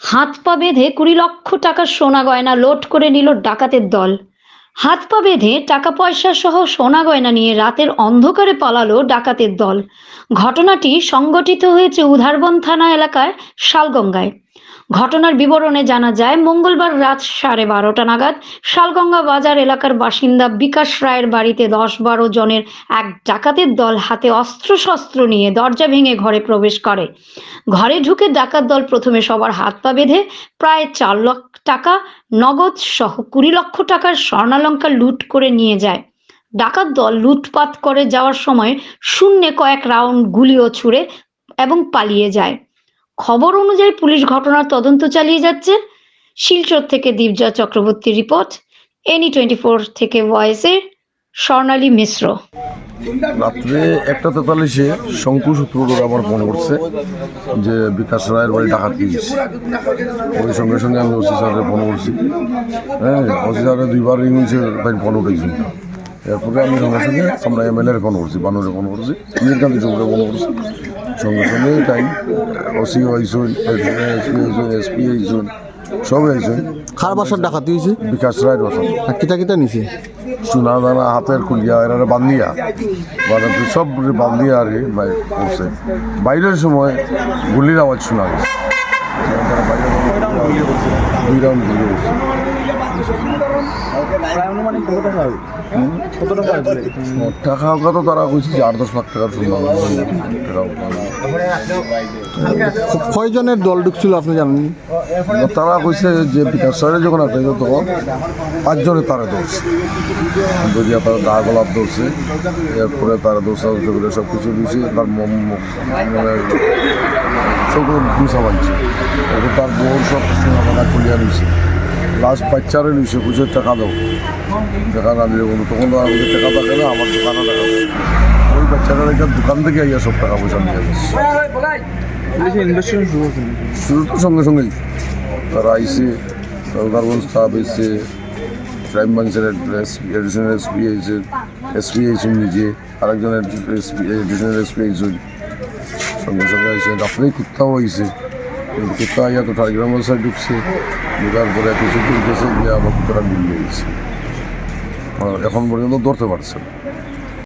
হাত পা বেঁধে কুড়ি লক্ষ টাকা সোনা গয়না লোড করে নিল ডাকাতের দল। হাত পা বেঁধে টাকা পয়সা সহ সোনা গয়না নিয়ে রাতের অন্ধকারে পালালো ডাকাতের দল। ঘটনাটি সংগঠিত হয়েছে উধারবন থানা এলাকায় শালগঙ্গায়। ঘটনার বিবরণে জানা যায়, মঙ্গলবার রাত সাড়ে বারোটা নাগাদ শালগঙ্গা বাজার এলাকার বাসিন্দা বিকাশ রায়ের বাড়িতে দশ বারো জনের এক ডাকাতের দল হাতে অস্ত্রশস্ত্র নিয়ে দরজা ভেঙে ঘরে প্রবেশ করে। ঘরে ঢুকে ডাকাত দল প্রথমে সবার হাত পা বেঁধে প্রায় চার লক্ষ টাকা, নগদ সহ কুড়ি লক্ষ টাকার স্বর্ণালঙ্কার লুট করে নিয়ে যায়। ডাকাত দল লুটপাট করে যাওয়ার সময় শূন্যে কয়েক রাউন্ড গুলিও ছুড়ে এবং পালিয়ে যায়। খবর অনুযায়ী পুলিশ ঘটনার তদন্ত চালিয়ে যাচ্ছে। শিলচর থেকে Dipja Chakraborty report any twenty four থেকে ভয়েসে স্বর্ণালী মিশ্র। রাত্রে একটা তেতাল্লিশে শঙ্কু সূত্রধর আমার ফোন করছে যে বিকাশ রায়ের বাড়ি ডাকাত গিয়েছে ওই সঙ্গে সঙ্গে আমি ওসি স্যারের ফোন করছি। হ্যাঁ ওসি স্যারের দুইবার রিং হয়েছে, তাই ফোন উঠেছি। এরপরে আমি সঙ্গে সঙ্গে আমরা এম এল এর ফোন করছি বানুরে ফোন করছি নীলকান্তি চৌধুরী ফোন করছি সঙ্গে সঙ্গে তাই ওসি হয়েছেন এসপি হয়েছেন এসপি হয়েছেন সব হয়েছেন কার বাসার ডাকাতি হয়েছে বিকাশ রায়ের বাসা কিতা কিতা নিছে সোনা দানা হাতের খুলিয়া এরা বান্ধিয়া বানাতে সব বান্ধিয়া আর কি করছে বাইরের সময় গুলির আওয়াজ শোনা গেছে দুই রাউন্ড গুলি কয়জনের দল ঢুকছিল আপনি জানেন তারা কইছে যে বিকাশ স্যারে যখন একটা তখন পাঁচজনে তারা ধরছে। দরিয়া তারা দা গোলাপ ধরছে, এরপরে তারা দোষা করে সব কিছু দিয়েছে তার মানে সবগুলো গুছা বানছে তার বউ সব সোনা টাকা খুলিয়া নিয়েছে লাস্ট বাচ্চারে নিয়েছে বুঝে টাকা দাও। টাকা না দিলে বলো তখন তো আমাদের টাকা থাকে না আমার দোকানে টাকা ওই বাচ্চারা একটা দোকান থেকে আইয়া সব টাকা পয়সা নিয়ে গেছে শুরু তো সঙ্গে সঙ্গেই। তারা আইসে সরকারগঞ্জ স্টাফ এসছে ক্রাইম ব্রাঞ্চের এডিশনাল এসপি আইসে এসপি আইসুন নিজে আরেকজন এডিশনাল এসপি আইসুন সঙ্গে সঙ্গে আইসে। রাত্রে কুত্তাও আইসে। কুত্তা আইয়া তো টার্গ্রাম সাইড ঢুকছে ঢুকার পরে কিছু গেছে গিয়ে আবার তারা মিলিয়ে গেছে এখন পর্যন্ত ধরতে পারছে না।